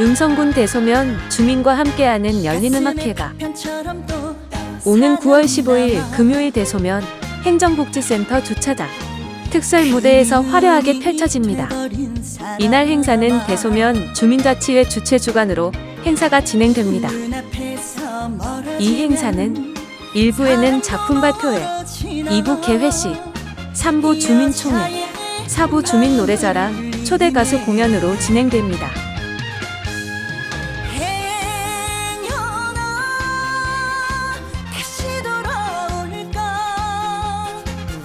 음성군 대소면 주민과 함께하는 열린 음악회가 오는 9월 15일 금요일 대소면 행정복지센터 주차장 특설 무대에서 화려하게 펼쳐집니다. 이날 행사는 대소면 주민자치회 주최 주관으로 행사가 진행됩니다. 이 행사는 1부에는 작품 발표회, 2부 개회식, 3부 주민총회, 4부 주민 노래자랑, 초대 가수 공연으로 진행됩니다.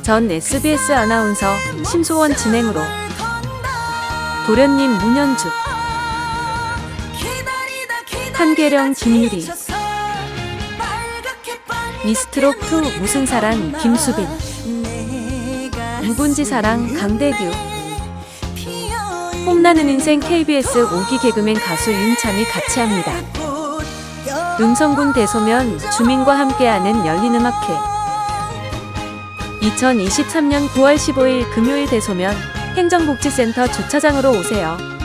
전 SBS 아나운서 심소원 진행으로 도련님 문현주, 한계령 김유리, 미스트롯2 무슨 사랑 김수빈, 무분지 사랑 강대규, 홈나는 인생 KBS 5기 개그맨 가수 윤찬이 같이 합니다. 음성군 대소면 주민과 함께하는 열린음악회 2023년 9월 15일 금요일 대소면 행정복지센터 주차장으로 오세요.